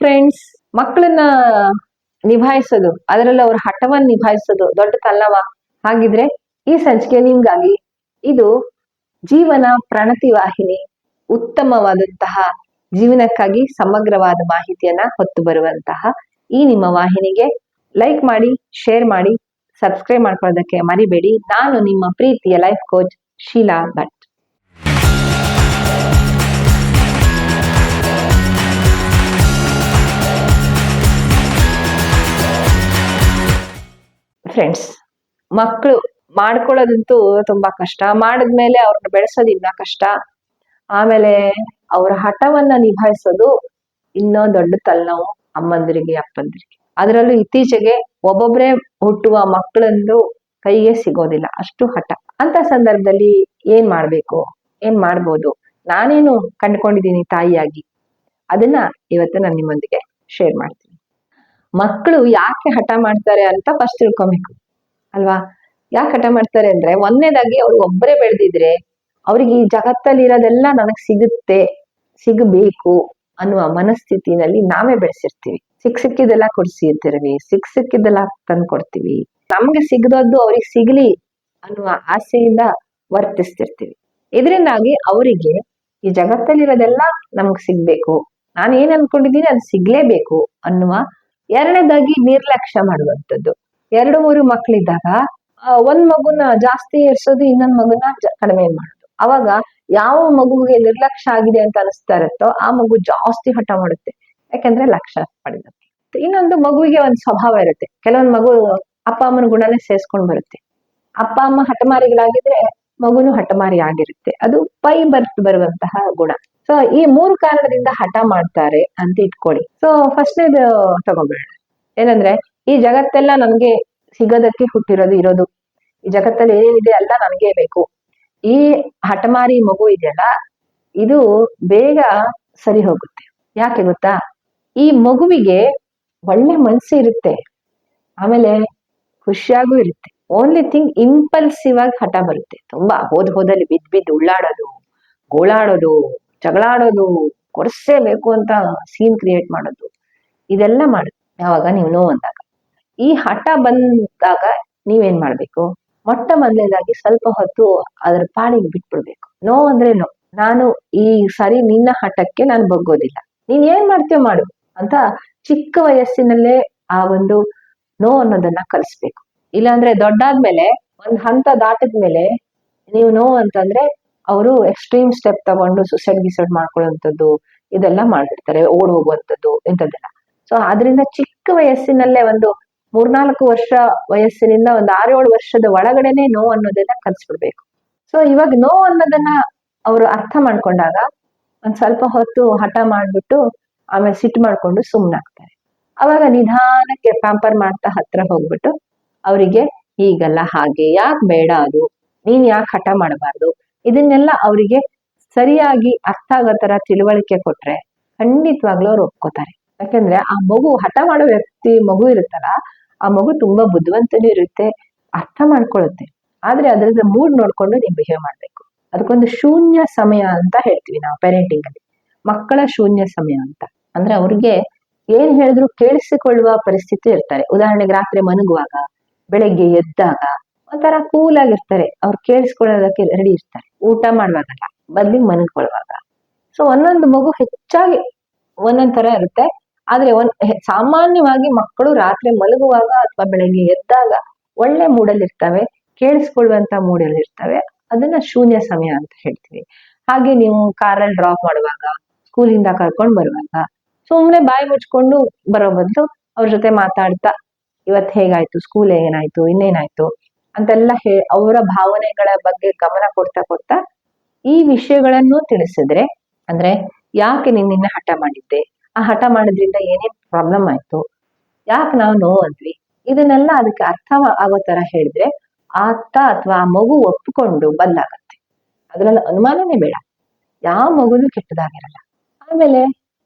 Friends ಮಕ್ಕಳನ್ನ ನಿಭಾಯಿಸೋದು, ಅದರಲ್ಲಿ ಅವ್ರ ಹಠವನ್ನ ನಿಭಾಯಿಸೋದು ದೊಡ್ಡ ತಲ್ಲವ ಹಾಗಿದ್ರೆ ಈ ಸಂಚಿಕೆ ನಿಮ್ಗಾಗಿ ಇದು ಜೀವನ ಪ್ರಣತಿ ವಾಹಿನಿ, ಉತ್ತಮವಾದಂತಹ ಜೀವನಕ್ಕಾಗಿ ಸಮಗ್ರವಾದ ಮಾಹಿತಿಯನ್ನ ಹೊತ್ತು ಬರುವಂತಹ ಈ ನಿಮ್ಮ ವಾಹಿನಿಗೆ ಲೈಕ್ ಮಾಡಿ ಶೇರ್ ಮಾಡಿ ಸಬ್ಸ್ಕ್ರೈಬ್ ಮಾಡ್ಕೊಳ್ಳೋದಕ್ಕೆ ಮರಿಬೇಡಿ. ನಾನು ನಿಮ್ಮ ಪ್ರೀತಿಯ life coach Sheela Bhat. Friends ಮಕ್ಕಳು ಮಾಡ್ಕೊಳ್ಳೋದಂತೂ ತುಂಬಾ ಕಷ್ಟ. ಮಾಡಿದ್ಮೇಲೆ ಅವ್ರನ್ನ ಬೆಳೆಸೋದು ಇನ್ನ ಕಷ್ಟ. ಆಮೇಲೆ ಅವರ ಹಠವನ್ನ ನಿಭಾಯಿಸೋದು ಇನ್ನೂ ದೊಡ್ಡ ತಲೆನೋವು ಅಮ್ಮಂದಿರಿಗೆ, ಅಪ್ಪಂದಿರಿಗೆ. ಅದರಲ್ಲೂ ಇತ್ತೀಚೆಗೆ ಒಬ್ಬೊಬ್ಬರೇ ಹುಟ್ಟುವ ಮಕ್ಕಳಂದು ಕೈಗೆ ಸಿಗೋದಿಲ್ಲ. ಅಷ್ಟು ಹಠ. ಅಂತ ಸಂದರ್ಭದಲ್ಲಿ ಏನ್ ಮಾಡ್ಬೇಕು? ಏನ್ ಮಾಡ್ಬೋದು? ನಾನೇನು ಕಂಡ್ಕೊಂಡಿದ್ದೀನಿ ತಾಯಿಯಾಗಿ? ಅದನ್ನ ಇವತ್ತು ನಾನು ನಿಮ್ಮೊಂದಿಗೆ ಶೇರ್ ಮಾಡ್ತೀನಿ. ಮಕ್ಕಳು ಯಾಕೆ ಹಠ ಮಾಡ್ತಾರೆ ಅಂತ ಫಸ್ಟ್ ತಿಳ್ಕೊಬೇಕು, ಅಲ್ವಾ? ಯಾಕೆ ಹಠ ಮಾಡ್ತಾರೆ ಅಂದ್ರೆ ಒಂದನೇದಾಗಿ ಅವ್ರು ಒಬ್ಬರೇ ಬೆಳೆದಿದ್ರೆ ಅವ್ರಿಗೆ ಈ ಜಗತ್ತಲ್ಲಿ ಇರೋದೆಲ್ಲ ನನಗ್ ಸಿಗುತ್ತೆ, ಸಿಗಬೇಕು ಅನ್ನುವ ಮನಸ್ಥಿತಿನಲ್ಲಿ ನಾವೇ ಬೆಳೆಸಿರ್ತೀವಿ. ಸಿಕ್ ಸಿಕ್ಕಿದೆಲ್ಲ ಕೊಡ್ಸಿರ್ತೀವಿ ಸಿಕ್ ಸಿಕ್ಕಿದೆಲ್ಲ ತಂದು ಕೊಡ್ತೀವಿ. ನಮ್ಗೆ ಸಿಗದದ್ದು ಅವ್ರಿಗೆ ಸಿಗ್ಲಿ ಅನ್ನುವ ಆಸೆಯಿಂದ ವರ್ತಿಸ್ತಿರ್ತೀವಿ. ಇದರಿಂದಾಗಿ ಅವರಿಗೆ ಈ ಜಗತ್ತಲ್ಲಿರೋದೆಲ್ಲ ನಮ್ಗೆ ಸಿಗ್ಬೇಕು. ನಾನು ಏನ್ ಅನ್ಕೊಂಡಿದ್ದೀನಿ ಅದು ಸಿಗ್ಲೇಬೇಕು ಅನ್ನುವ ಎರಡನೇದಾಗಿ ನಿರ್ಲಕ್ಷ್ಯ ಮಾಡುವಂಥದ್ದು. ಎರಡು ಮೂರು ಮಕ್ಕಳಿದ್ದಾಗ ಆ, ಒಂದ್ ಮಗುನ ಜಾಸ್ತಿ ಏರ್ಸೋದು ಇನ್ನೊಂದ್ ಮಗುನ ಕಡಿಮೆ ಮಾಡೋದು. ಅವಾಗ ಯಾವ ಮಗುವಿಗೆ ನಿರ್ಲಕ್ಷ್ಯ ಆಗಿದೆ ಅಂತ ಅನಿಸ್ತಾ ಇರುತ್ತೋ ಆ ಮಗು ಜಾಸ್ತಿ ಹಠ ಮಾಡುತ್ತೆ. ಯಾಕಂದ್ರೆ ಲಕ್ಷ್ಯ ಪಡೆದ ಇನ್ನೊಂದು ಮಗುವಿಗೆ ಒಂದ್ ಸ್ವಭಾವ ಇರುತ್ತೆ. ಕೆಲವೊಂದ್ ಮಗು ಅಪ್ಪ ಅಮ್ಮನ ಗುಣನೇ ಸೇರ್ಸ್ಕೊಂಡ್ ಬರುತ್ತೆ. ಅಪ್ಪ ಅಮ್ಮ ಹಠಮಾರಿಗಳಾಗಿದ್ರೆ ಮಗುನು ಹಠಮಾರಿ ಆಗಿರುತ್ತೆ. ಅದು ಪೈ ಬರ್ತ್ ಬರುವಂತಹ ಗುಣ. ಸೊ ಈ ಮೂರು ಕಾರಣದಿಂದ ಹಠ ಮಾಡ್ತಾರೆ ಅಂತ ಇಟ್ಕೊಳ್ಳಿ. ಸೊ ಇದು ತಗೋಬೇಡ. ಏನಂದ್ರೆ, ಈ ಜಗತ್ತೆಲ್ಲ ನನ್ಗೆ ಸಿಗೋದಕ್ಕೆ ಹುಟ್ಟಿರೋದು ಇರೋದು. ಈ ಜಗತ್ತಲ್ಲಿ ಏನೇನಿದೆ ಅಲ್ಲ ನನಗೆ ಬೇಕು. ಈ ಹಠಮಾರಿ ಮಗು ಇದೆಯಲ್ಲ, ಇದು ಬೇಗ ಸರಿ ಹೋಗುತ್ತೆ. ಯಾಕೆ ಗೊತ್ತಾ? ಈ ಮಗುವಿಗೆ ಒಳ್ಳೆ ಮನ್ಸು ಇರುತ್ತೆ. ಆಮೇಲೆ ಖುಷಿಯಾಗೂ ಇರುತ್ತೆ. ಓನ್ಲಿ ಥಿಂಗ್ ಇಂಪಲ್ಸಿವ್ ಆಗಿ ಹಠ ಬರುತ್ತೆ. ತುಂಬಾ ಹೋದ್ ಹೋದಲ್ಲಿ ಬಿದ್ದು ಬಿದ್ದು ಉಳ್ಳಾಡೋದು, ಗೋಳಾಡೋದು ಜಗಳಾಡೋದು ಕೊಡಿಸೇಬೇಕು ಅಂತ ಸೀನ್ ಕ್ರಿಯೇಟ್ ಮಾಡೋದು. ಇದೆಲ್ಲ ಮಾಡುತ್ತೆ ಯಾವಾಗ? ನೀವು ನೋವು ಅಂದಾಗ. ಈ ಹಠ ಬಂದಾಗ ನೀವೇನ್ ಮಾಡ್ಬೇಕು? ಮೊಟ್ಟ ಮೊದಲನೇದಾಗಿ ಸ್ವಲ್ಪ ಹೊತ್ತು ಅದ್ರ ಪಾಳಿಗೆ ಬಿಟ್ಬಿಡ್ಬೇಕು. ನೋ ಅಂದ್ರೆ ನೋ ನಾನು ಈ ಸರಿ ನಿನ್ನ ಹಠಕ್ಕೆ ನಾನು ಬಗ್ಗೋದಿಲ್ಲ. ನೀನ್ ಏನ್ ಮಾಡ್ತೀಯೋ ಮಾಡು ಅಂತ ಚಿಕ್ಕ ವಯಸ್ಸಿನಲ್ಲೇ ಆ ಒಂದು ನೋ ಅನ್ನೋದನ್ನ ಕಲಿಸ್ಬೇಕು. ಇಲ್ಲಾಂದ್ರೆ ದೊಡ್ಡಾದ್ಮೇಲೆ ಒಂದ್ ಹಂತ ದಾಟದ್ಮೇಲೆ ನೀವು ನೋ ಅಂತಂದ್ರೆ ಅವರು ಎಕ್ಸ್ಟ್ರೀಮ್ ಸ್ಟೆಪ್ ತಗೊಂಡು ಸುಸೈಡ್ ಗಿಸೈಡ್ ಮಾಡ್ಕೊಳ್ಳುವಂಥದ್ದು ಇದೆಲ್ಲ ಮಾಡಿರ್ತಾರೆ ಓಡ್ ಹೋಗುವಂಥದ್ದು ಇಂಥದ್ದೆಲ್ಲ. ಸೊ ಆದ್ರಿಂದ ಚಿಕ್ಕ ವಯಸ್ಸಿನಲ್ಲೇ ಒಂದು ಮೂರ್ನಾಲ್ಕು ವರ್ಷ ವಯಸ್ಸಿನಿಂದ ಒಂದು ಆರೇಳು ವರ್ಷದ ಒಳಗಡೆನೆ ನೋ ಅನ್ನೋದನ್ನ ಕಲ್ಸ್ಬಿಡ್ಬೇಕು. ಸೊ ಇವಾಗ ನೋ ಅನ್ನೋದನ್ನ ಅವರು ಅರ್ಥ ಮಾಡ್ಕೊಂಡಾಗ ಒಂದ್ ಸ್ವಲ್ಪ ಹೊತ್ತು ಹಠ ಮಾಡ್ಬಿಟ್ಟು ಆಮೇಲೆ ಸಿಟ್ಟು ಮಾಡ್ಕೊಂಡು ಸುಮ್ಮನಾಗ್ತಾರೆ ಅವಾಗ ನಿಧಾನಕ್ಕೆ ಪ್ಯಾಂಪರ್ ಮಾಡ್ತಾ ಹತ್ರ ಹೋಗ್ಬಿಟ್ಟು ಅವರಿಗೆ, ಈಗಲ್ಲ ಹಾಗೆ ಯಾಕೆ ಬೇಡ ಅದು? ನೀನ್ ಯಾಕೆ ಹಠ ಮಾಡಬಾರ್ದು? ಇದನ್ನೆಲ್ಲ ಅವರಿಗೆ ಸರಿಯಾಗಿ ಅರ್ಥ ಆಗೋ ತರ ತಿಳುವಳಿಕೆ ಕೊಟ್ರೆ ಖಂಡಿತವಾಗ್ಲೂ ಅವ್ರು ಒಪ್ಕೋತಾರೆ. ಯಾಕಂದ್ರೆ ಆ ಮಗು ಹಠ ಮಾಡೋ ವ್ಯಕ್ತಿ ಮಗು ಇರುತ್ತಲ್ಲ, ಆ ಮಗು ತುಂಬಾ ಬುದ್ಧಿವಂತನೂ ಇರುತ್ತೆ, ಅರ್ಥ ಮಾಡ್ಕೊಳ್ಳುತ್ತೆ. ಆದ್ರೆ ಅದ್ರದ್ದು ಮೂಡ್ ನೋಡ್ಕೊಂಡು ನೀವು ಬಿಹೇವ್ ಮಾಡ್ಬೇಕು. ಅದಕ್ಕೊಂದು ಶೂನ್ಯ ಸಮಯ ಅಂತ ಹೇಳ್ತೀವಿ ನಾವು ಪೇರೆಂಟಿಂಗ್ ಅಲ್ಲಿ. ಮಕ್ಕಳ ಶೂನ್ಯ ಸಮಯ ಅಂತ. ಅಂದ್ರೆ ಅವ್ರಿಗೆ ಏನ್ ಹೇಳಿದ್ರು ಕೇಳಿಸಿಕೊಳ್ಳುವ ಪರಿಸ್ಥಿತಿ ಇರ್ತಾರೆ. ಉದಾಹರಣೆಗೆ ರಾತ್ರಿ ಮನಗುವಾಗ ಬೆಳಗ್ಗೆ ಎದ್ದಾಗ ಒಂಥರ ಕೂಲ್ ಆಗಿರ್ತಾರೆ. ಅವ್ರು ಕೇಳಿಸ್ಕೊಳ್ಳೋದಕ್ಕೆ ರೆಡಿ ಇರ್ತಾರೆ. ಊಟ ಮಾಡುವಾಗಲ್ಲ ಬದ್ಲಿ ಮನ್ಕೊಳ್ಳುವಾಗ ಸೊ ಒಂದೊಂದು ಮಗು ಹೆಚ್ಚಾಗಿ ಒಂದೊಂದ್ ತರ ಇರುತ್ತೆ. ಆದ್ರೆ ಒಂದ್ ಸಾಮಾನ್ಯವಾಗಿ ಮಕ್ಕಳು ರಾತ್ರಿ ಮಲಗುವಾಗ ಅಥವಾ ಬೆಳಗ್ಗೆ ಎದ್ದಾಗ ಒಳ್ಳೆ ಮೂಡಲ್ಲಿ ಇರ್ತವೆ, ಕೇಳಿಸ್ಕೊಳ್ಳುವಂತ ಮೂಡಲ್ಲಿ ಇರ್ತವೆ. ಅದನ್ನ ಶೂನ್ಯ ಸಮಯ ಅಂತ ಹೇಳ್ತೀವಿ. ಹಾಗೆ ನೀವು ಕಾರಲ್ಲಿ ಡ್ರಾಪ್ ಮಾಡುವಾಗ ಸ್ಕೂಲಿಂದ ಕರ್ಕೊಂಡು ಬರುವಾಗ, ಸುಮ್ನೆ ಬಾಯಿ ಮುಚ್ಕೊಂಡು ಬರೋ ಬದಲು ಅವ್ರ ಜೊತೆ ಮಾತಾಡ್ತಾ, ಇವತ್ ಹೇಗಾಯ್ತು? ಸ್ಕೂಲ್ ಏನಾಯ್ತು? ಇನ್ನೇನಾಯ್ತು? ಅಂತೆಲ್ಲ ಹೇ, ಅವರ ಭಾವನೆಗಳ ಬಗ್ಗೆ ಗಮನ ಕೊಡ್ತಾ ಕೊಡ್ತಾ ಈ ವಿಷಯಗಳನ್ನು ತಿಳಿಸಿದ್ರೆ, ಅಂದ್ರೆ ಯಾಕೆ ನಿನ್ನ ಹಠ ಮಾಡಿದ್ದೆ? ಆ ಹಠ ಮಾಡೋದ್ರಿಂದ ಏನೇನ್ ಪ್ರಾಬ್ಲಮ್ ಆಯ್ತು? ಯಾಕೆ ನಾವು ನೋವು ಅಂದ್ವಿ? ಇದನ್ನೆಲ್ಲ ಅದಕ್ಕೆ ಅರ್ಥ ಆಗೋ ತರ ಹೇಳಿದ್ರೆ ಆತ ಅಥವಾ ಆ ಮಗು ಒಪ್ಪಿಕೊಂಡು ಬದಲಾಗತ್ತೆ ಅದ್ರಲ್ಲಿ ಅನುಮಾನನೇ ಬೇಡ. ಯಾವ ಮಗುನು ಕೆಟ್ಟದಾಗಿರಲ್ಲ. ಆಮೇಲೆ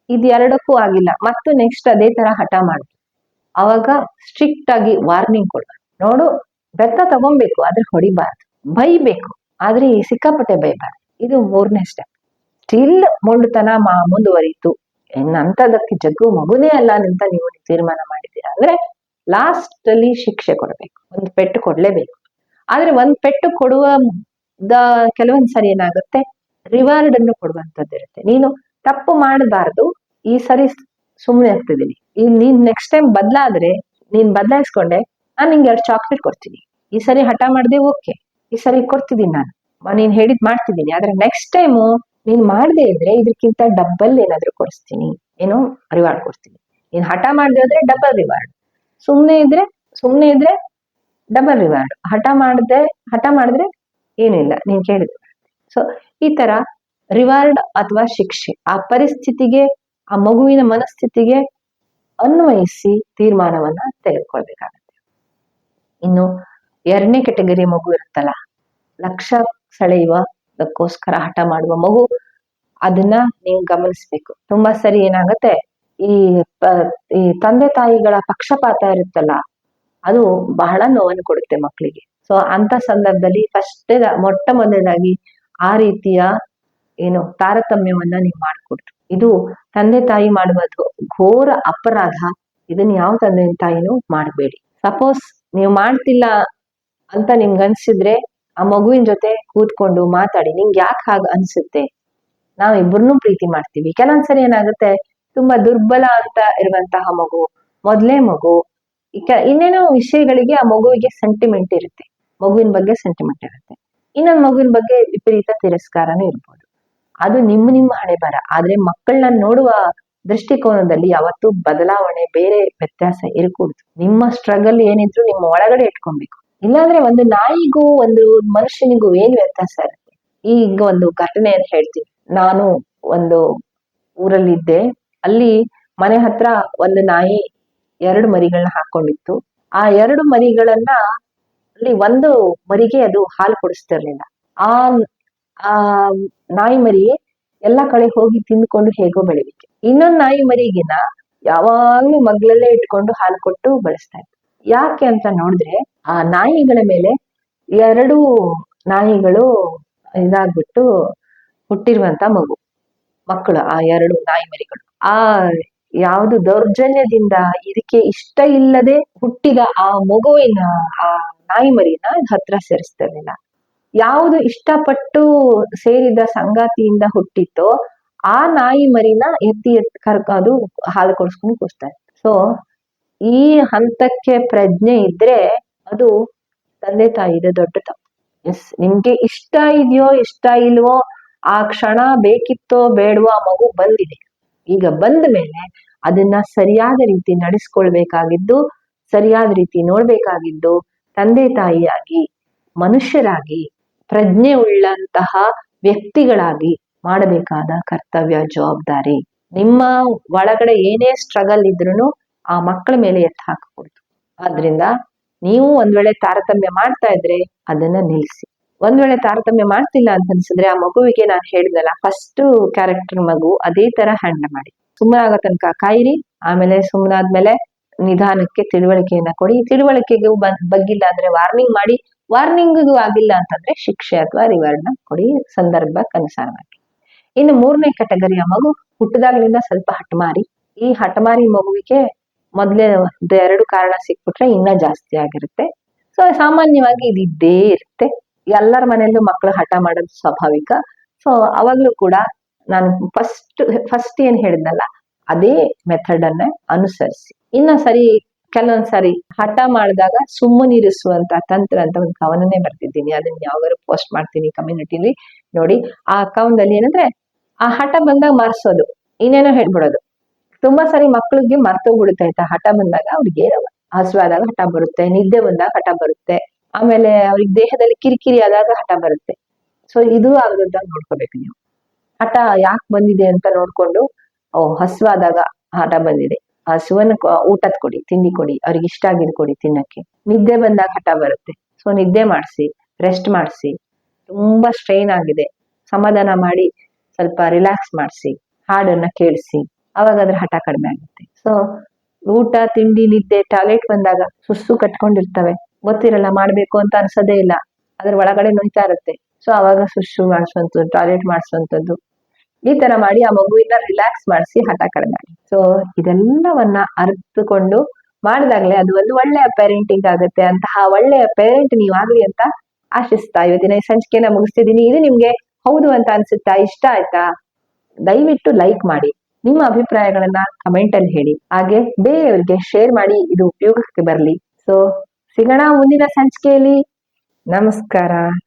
ಇದೆರಡಕ್ಕೂ ಆಗಿಲ್ಲ. ಮತ್ತು ನೆಕ್ಸ್ಟ್ ಅದೇ ತರ ಹಠ ಮಾಡುದು ಅವಾಗ ಸ್ಟ್ರಿಕ್ಟ್ ಆಗಿ ವಾರ್ನಿಂಗ್ ಕೊಡ್ಬೇಕು ನೋಡು ಬೆತ್ತ ತಗೊಬೇಕು, ಆದ್ರೆ ಹೊಡಿಬಾರ್ದು. ಬೈಬೇಕು, ಆದ್ರೆ ಈ ಸಿಕ್ಕಾಪಟ್ಟೆ ಬೈಬಾರ್ದು. ಇದು ಮೂರನೇ ಸ್ಟೆಪ್ ಸ್ಟಿಲ್ ಮೊಂಡುತನ ಮಾ ಮುಂದುವರಿತು ಇನ್ನಂಥದಕ್ಕೆ ಜಗ್ಗು ಮಗುನೇ ಅಲ್ಲ ಅಂತ ನೀವು ತೀರ್ಮಾನ ಮಾಡಿದ್ದೀರಾ ಅಂದ್ರೆ ಲಾಸ್ಟ್ ಅಲ್ಲಿ ಶಿಕ್ಷೆ ಕೊಡ್ಬೇಕು. ಒಂದು ಪೆಟ್ಟು ಕೊಡ್ಲೇಬೇಕು. ಆದ್ರೆ ಒಂದ್ ಪೆಟ್ಟು ಕೊಡುವ ದ ಕೆಲವೊಂದ್ ಸರಿ ಏನಾಗುತ್ತೆ? ರಿವಾರ್ಡ್ ಅನ್ನು ಕೊಡುವಂತದ್ದಿರುತ್ತೆ ನೀನು ತಪ್ಪು ಮಾಡಬಾರ್ದು. ಈ ಸರಿ ಸುಮ್ಮನೆ ಆಗ್ತಿದ್ದೀನಿ. ಈ ನೀನ್ ನೆಕ್ಸ್ಟ್ ಟೈಮ್ ಬದ್ಲಾದ್ರೆ, ನೀನ್ ಬದಲಾಯಿಸ್ಕೊಂಡೆ, ನಾನು ನಿಂಗೆ ಎರಡು ಚಾಕ್ಲೇಟ್ ಕೊಡ್ತೀನಿ. ಈ ಸರಿ ಹಠ ಮಾಡಿದೆ ಓಕೆ ಈ ಸರಿ ಕೊಡ್ತಿದ್ದೀನಿ ನಾನು. ನೀನ್ ಹೇಳಿದ್ ಮಾಡ್ತಿದ್ದೀನಿ. ಆದ್ರೆ ನೆಕ್ಸ್ಟ್ ಟೈಮು ನೀನ್ ಮಾಡದೇ ಇದ್ರೆ ಇದಕ್ಕಿಂತ ಡಬ್ಬಲ್ ಏನಾದ್ರೂ ಕೊಡಿಸ್ತೀನಿ. ಏನೋ ರಿವಾರ್ಡ್ ಕೊಡ್ತೀನಿ. ನೀನ್ ಹಠ ಮಾಡದೆ ಹೋದ್ರೆ ಡಬಲ್ ರಿವಾರ್ಡ್ ಸುಮ್ಮನೆ ಇದ್ರೆ ಸುಮ್ಮನೆ ಇದ್ರೆ ಡಬಲ್ ರಿವಾರ್ಡ್ ಹಠ ಮಾಡದೆ, ಹಠ ಮಾಡಿದ್ರೆ ಏನಿಲ್ಲ ನೀನ್ ಕೇಳಿದ್ರು ಸೊ ಈ ತರ ರಿವಾರ್ಡ್ ಅಥವಾ ಶಿಕ್ಷೆ ಆ ಪರಿಸ್ಥಿತಿಗೆ, ಆ ಮಗುವಿನ ಮನಸ್ಥಿತಿಗೆ ಅನ್ವಯಿಸಿ ತೀರ್ಮಾನವನ್ನ ತೆಗೆದುಕೊಳ್ಬೇಕಾಗತ್ತೆ. ಇನ್ನು ಎರಡನೇ ಕೆಟಗರಿ ಮಗು ಇರುತ್ತಲ್ಲ, ಲಕ್ಷ ಸೆಳೆಯುವದಕ್ಕೋಸ್ಕರ ಹಠ ಮಾಡುವ ಮಗು, ಅದನ್ನ ನೀವು ಗಮನಿಸ್ಬೇಕು. ತುಂಬಾ ಸರಿ ಏನಾಗುತ್ತೆ, ಈ ಈ ತಂದೆ ತಾಯಿಗಳ ಪಕ್ಷಪಾತ ಇರುತ್ತಲ್ಲ, ಅದು ಬಹಳ ನೋವನ್ನು ಕೊಡುತ್ತೆ ಮಕ್ಕಳಿಗೆ ಸೊ ಅಂತ ಸಂದರ್ಭದಲ್ಲಿ ಫಸ್ಟ್ ಮೊಟ್ಟ ಮೊದಲನೇದಾಗಿ ಆ ರೀತಿಯ ಏನು ತಾರತಮ್ಯವನ್ನ ನೀವು ಮಾಡಿಕೊಡ್ತು ಇದು ತಂದೆ ತಾಯಿ ಮಾಡುವುದು ಘೋರ ಅಪರಾಧ. ಇದನ್ನ ಯಾವ ತಂದೆ ತಾಯಿನೂ ಮಾಡಬೇಡಿ. ಸಪೋಸ್ ನೀವು ಮಾಡ್ತಿಲ್ಲ ಅಂತ ನಿಮ್ಗೆ ಅನ್ಸಿದ್ರೆ ಆ ಮಗುವಿನ ಜೊತೆ ಕೂತ್ಕೊಂಡು ಮಾತಾಡಿ. ನಿಂಗೆ ಯಾಕೆ ಹಾಗೆ ಅನ್ಸುತ್ತೆ? ನಾವ್ ಇಬ್ಬರನ್ನೂ ಪ್ರೀತಿ ಮಾಡ್ತೀವಿ. ಕೆಲವೊಂದ್ಸರಿ ಏನಾಗುತ್ತೆ, ತುಂಬಾ ದುರ್ಬಲ ಅಂತ ಇರುವಂತಹ ಮಗು, ಮೊದ್ಲೇ ಮಗು ಇನ್ನೇನೋ ವಿಷಯಗಳಿಗೆ ಆ ಮಗುವಿಗೆ ಸೆಂಟಿಮೆಂಟ್ ಇರುತ್ತೆ. ಮಗುವಿನ ಬಗ್ಗೆ ಸೆಂಟಿಮೆಂಟ್ ಇರುತ್ತೆ. ಇನ್ನೊಂದು ಮಗುವಿನ ಬಗ್ಗೆ ವಿಪರೀತ ತಿರಸ್ಕಾರನೂ ಇರ್ಬೋದು. ಅದು ನಿಮ್ಮ ನಿಮ್ಮ ಹಣೆ ಬರ ಆದ್ರೆ ಮಕ್ಕಳನ್ನ ನೋಡುವ ದೃಷ್ಟಿಕೋನದಲ್ಲಿ ಯಾವತ್ತೂ ಬದಲಾವಣೆ ಬೇರೆ ವ್ಯತ್ಯಾಸ ಇರಕೂಡ್ದು. ನಿಮ್ಮ ಸ್ಟ್ರಗಲ್ ಏನಿದ್ರು ನಿಮ್ಮ ಒಳಗಡೆ ಇಟ್ಕೊಬೇಕು. ಇಲ್ಲಾಂದ್ರೆ ಒಂದು ನಾಯಿಗೂ ಒಂದು ಮನುಷ್ಯನಿಗೂ ಏನ್ ವ್ಯತ್ಯಾಸ ಇರುತ್ತೆ? ಈಗ ಒಂದು ಘಟನೆಯನ್ನು ಹೇಳ್ತೀನಿ. ನಾನು ಒಂದು ಊರಲ್ಲಿದ್ದೆ. ಅಲ್ಲಿ ಮನೆ ಹತ್ರ ಒಂದು ನಾಯಿ ಎರಡು ಮರಿಗಳನ್ನ ಹಾಕೊಂಡಿತ್ತು. ಆ ಎರಡು ಮರಿಗಳನ್ನ ಅಲ್ಲಿ ಒಂದು ಮರಿಗೆ ಅದು ಹಾಲು ಕೊಡಿಸ್ತಿರ್ಲಿಲ್ಲ. ಆ ನಾಯಿ ಮರಿ ಎಲ್ಲ ಕಡೆ ಹೋಗಿ ತಿಂದ್ಕೊಂಡು ಹೇಗೋ ಬೆಳಿಲಿಕ್ಕೆ ಇನ್ನೊಂದು ನಾಯಿ ಮರಿಗಿನ ಯಾವಾಗ್ಲೂ ಮಗ್ಲಲ್ಲೇ ಇಟ್ಕೊಂಡು ಹಾಲು ಕೊಟ್ಟು ಬೆಳೆಸ್ತಾ ಇತ್ತು. ಯಾಕೆ ಅಂತ ನೋಡಿದ್ರೆ ಆ ನಾಯಿಗಳ ಮೇಲೆ ಎರಡು ನಾಯಿಗಳು ಇದಾಗ್ಬಿಟ್ಟು ಹುಟ್ಟಿರುವಂತ ಮಗು, ಮಕ್ಕಳು, ಆ ಎರಡು ನಾಯಿ ಮರಿಗಳು. ಆ ಯಾವುದು ದೌರ್ಜನ್ಯದಿಂದ ಇದಕ್ಕೆ ಇಷ್ಟ ಇಲ್ಲದೆ ಹುಟ್ಟಿದ ಆ ಮಗುವಿನ, ಆ ನಾಯಿ ಮರಿನ ಹತ್ರ ಸೇರಿಸ್ತಿರ್ಲಿಲ್ಲ ಯಾವುದು ಇಷ್ಟಪಟ್ಟು ಸೇರಿದ ಸಂಗಾತಿಯಿಂದ ಹುಟ್ಟಿತ್ತೋ ಆ ನಾಯಿ ಮರಿನ ಎತ್ತಿ ಎತ್ತಿ ಕರ್ಕೊಂಡು ಹಾಲು ಕೊಡಿಸ್ಕೊಂಡು ಕೂರ್ತಾರೆ. ಸೊ ಈ ಹಂತಕ್ಕೆ ಪ್ರಜ್ಞೆ ಇದ್ರೆ ಅದು ತಂದೆ ತಾಯಿದ ದೊಡ್ಡ ತಪ್ಪು. ಎಸ್ ನಿಮ್ಗೆ ಇಷ್ಟ ಇದೆಯೋ, ಇಷ್ಟ ಇಲ್ವೋ, ಆ ಕ್ಷಣ ಬೇಕಿತ್ತೋ, ಬೇಡವೋ, ಆ ಮಗು ಬಂದಿದೆ. ಈಗ ಬಂದ ಮೇಲೆ ಅದನ್ನ ಸರಿಯಾದ ರೀತಿ ನಡೆಸ್ಕೊಳ್ಬೇಕಾಗಿದ್ದು, ಸರಿಯಾದ ರೀತಿ ನೋಡ್ಬೇಕಾಗಿದ್ದು, ತಂದೆ ತಾಯಿಯಾಗಿ, ಮನುಷ್ಯರಾಗಿ ಪ್ರಜ್ಞೆ ಉಳ್ಳಂತಹ ವ್ಯಕ್ತಿಗಳಾಗಿ ಮಾಡಬೇಕಾದ ಕರ್ತವ್ಯ, ಜವಾಬ್ದಾರಿ. ನಿಮ್ಮ ಒಳಗಡೆ ಏನೇ ಸ್ಟ್ರಗಲ್ ಇದ್ರೂ ಆ ಮಕ್ಕಳ ಮೇಲೆ ಎತ್ತ ಹಾಕಬಹುದು ಆದ್ರಿಂದ ನೀವು ಒಂದ್ ವೇಳೆ ತಾರತಮ್ಯ ಮಾಡ್ತಾ ಇದ್ರೆ ಅದನ್ನ ನಿಲ್ಲಿಸಿ ಒಂದ್ ವೇಳೆ ತಾರತಮ್ಯ ಮಾಡ್ತಿಲ್ಲ ಅಂತ ಅನ್ಸಿದ್ರೆ ಆ ಮಗುವಿಗೆ ನಾನು ಹೇಳಿದಲ್ಲ ಫಸ್ಟ್ ಕ್ಯಾರೆಕ್ಟರ್ ಮಗು ಅದೇ ತರ ಹ್ಯಾಂಡಲ್ ಮಾಡಿ. ಸುಮ್ಮನಾಗೋ ತನಕ ಕಾಯಿರಿ, ಆಮೇಲೆ ಸುಮ್ಮನಾದ್ಮೇಲೆ ನಿಧಾನಕ್ಕೆ ತಿಳುವಳಿಕೆಯನ್ನ ಕೊಡಿ. ತಿಳುವಳಿಕೆಗೂ ಬಗ್ಗಿಲ್ಲ ಅಂದ್ರೆ ವಾರ್ನಿಂಗ್ ಮಾಡಿ. ವಾರ್ನಿಂಗ್ಗೂ ಆಗಿಲ್ಲ ಅಂತಂದ್ರೆ ಶಿಕ್ಷೆ ಅಥವಾ ರಿವಾರ್ಡ್ನ ಕೊಡಿ. ಸಂದರ್ಭಕ್ಕನುಸಾರವಾಗಿ ಇನ್ನು ಮೂರನೇ ಕ್ಯಾಟಗರಿಯ ಮಗು ಹುಟ್ಟದಾಗ್ಲಿಂದ ಸ್ವಲ್ಪ ಹಠಮಾರಿ. ಈ ಹಠಮಾರಿ ಮಗುವಿಗೆ ಮೊದ್ಲೇ ಒಂದು ಎರಡು ಕಾರಣ ಸಿಕ್ಬಿಟ್ರೆ ಇನ್ನ ಜಾಸ್ತಿ ಆಗಿರುತ್ತೆ. ಸೊ ಸಾಮಾನ್ಯವಾಗಿ ಇದು ಇದ್ದೇ ಇರುತ್ತೆ. ಎಲ್ಲರ ಮನೆಯಲ್ಲೂ ಮಕ್ಕಳು ಹಠ ಮಾಡೋದು ಸ್ವಾಭಾವಿಕ. ಸೊ ಅವಾಗ್ಲೂ ಕೂಡ ನಾನು ಫಸ್ಟ್ ಫಸ್ಟ್ ಏನ್ ಹೇಳಿದ್ನಲ್ಲ, ಅದೇ ಮೆಥಡ್ ಅನ್ನ ಅನುಸರಿಸಿ. ಇನ್ನ ಸರಿ, ಕೆಲವೊಂದ್ ಸರಿ ಹಠ ಮಾಡಿದಾಗ ಸುಮ್ಮನಿರಿಸುವಂತ ತಂತ್ರ ಅಂತ ಒಂದು ಕವನನೇ ಬರ್ತಿದ್ದೀನಿ ಅದನ್ನ ಯಾವಾಗಾರು ಪೋಸ್ಟ್ ಮಾಡ್ತೀನಿ ಕಮ್ಯುನಿಟಿಲಿ ನೋಡಿ. ಆ ಕವನದಲ್ಲಿ ಏನಂದ್ರೆ, ಆ ಹಠ ಬಂದಾಗ ಮರ್ಸೋದು. ಇನ್ನೇನೋ ಹೇಳ್ಬಿಡೋದು. ತುಂಬಾ ಸಾರಿ ಮಕ್ಳಿಗೆ ಮರ್ತೋಗ್ಬಿಡುತ್ತೆ ಆಯ್ತಾ? ಹಠ ಬಂದಾಗ ಅವ್ರಿಗೆ ಏನೋ ಹಸುವಾದಾಗ ಹಠ ಬರುತ್ತೆ, ನಿದ್ದೆ ಬಂದಾಗ ಹಠ ಬರುತ್ತೆ. ಆಮೇಲೆ ಅವ್ರಿಗೆ ದೇಹದಲ್ಲಿ ಕಿರಿಕಿರಿ ಆದಾಗ ಹಠ ಬರುತ್ತೆ. ಸೊ ಇದು ಆಗದಂತ ನೋಡ್ಕೋಬೇಕು ನೀವು. ಹಠ ಯಾಕೆ ಬಂದಿದೆ ಅಂತ ನೋಡ್ಕೊಂಡು, ಓ, ಹಸುವಾದಾಗ ಹಠ ಬಂದಿದೆ. ಹಸುವನ್ನ ಊಟದ ಕೊಡಿ, ತಿಂಡಿ ಕೊಡಿ, ಅವ್ರಿಗೆ ಇಷ್ಟ ಆಗಿದ್ ಕೊಡಿ ತಿನ್ನಕ್ಕೆ. ನಿದ್ದೆ ಬಂದಾಗ ಹಠ ಬರುತ್ತೆ. ಸೊ ನಿದ್ದೆ ಮಾಡಿಸಿ ರೆಸ್ಟ್ ಮಾಡಿಸಿ. ತುಂಬಾ ಸ್ಟ್ರೈನ್ ಆಗಿದೆ. ಸಮಾಧಾನ ಮಾಡಿ, ಸ್ವಲ್ಪ ರಿಲ್ಯಾಕ್ಸ್ ಮಾಡಿಸಿ, ಹಾಡನ್ನ ಕೇಳಿಸಿ. ಅವಾಗ ಅದ್ರ ಹಠ ಕಡಿಮೆ ಆಗುತ್ತೆ. ಸೊ ಊಟ, ತಿಂಡಿ, ನಿದ್ದೆ, ಟಾಯ್ಲೆಟ್ ಬಂದಾಗ ಸುಸ್ಸು ಕಟ್ಕೊಂಡಿರ್ತವೆ. ಗೊತ್ತಿರಲ್ಲ, ಮಾಡ್ಬೇಕು ಅಂತ ಅನ್ಸೋದೇ ಇಲ್ಲ. ಅದ್ರ ಒಳಗಡೆ ನೋಯ್ತಾ ಇರುತ್ತೆ. ಸೊ ಅವಾಗ ಸುಸ್ಸು ಮಾಡಿಸುವಂಥದ್ದು ಟಾಯ್ಲೆಟ್ ಮಾಡಿಸುವಂಥದ್ದು ಈ ತರ ಮಾಡಿ ಆ ಮಗುವಿನ ರಿಲ್ಯಾಕ್ಸ್ ಮಾಡಿಸಿ ಹಠ ಕಡಿಮೆ ಮಾಡಿ ಸೊ ಇದೆಲ್ಲವನ್ನ ಅರ್ಥಕೊಂಡು ಮಾಡಿದಾಗಲೇ ಅದು ಒಂದು ಒಳ್ಳೆಯ ಪೇರೆಂಟಿಂಗ್ ಆಗುತ್ತೆ. ಅಂತಹ ಒಳ್ಳೆಯ ಪೇರೆಂಟ್ ನೀವಾಗ್ಲಿ ಅಂತ ಆಶಿಸ್ತಾ ಇವತ್ತಿನ ಈ ಸಂಚಿಕೆನ ಮುಗಿಸ್ತಿದ್ದೀನಿ. ಇದು ನಿಮ್ಗೆ ಹೌದು ಅಂತ ಅನ್ಸುತ್ತಾ? ಇಷ್ಟ ಆಯ್ತಾ? ದಯವಿಟ್ಟು ಲೈಕ್ ಮಾಡಿ. ನಿಮ್ಮ ಅಭಿಪ್ರಾಯಗಳನ್ನ ಕಮೆಂಟ್ ಅಲ್ಲಿ ಹೇಳಿ. ಹಾಗೆ ಬೇರೆಯವರಿಗೆ ಶೇರ್ ಮಾಡಿ ಇದು ಉಪಯೋಗಕ್ಕೆ ಬರಲಿ. ಸೊ ಸಿಗೋಣ ಮುಂದಿನ ಸಂಚಿಕೆಯಲ್ಲಿ. ನಮಸ್ಕಾರ.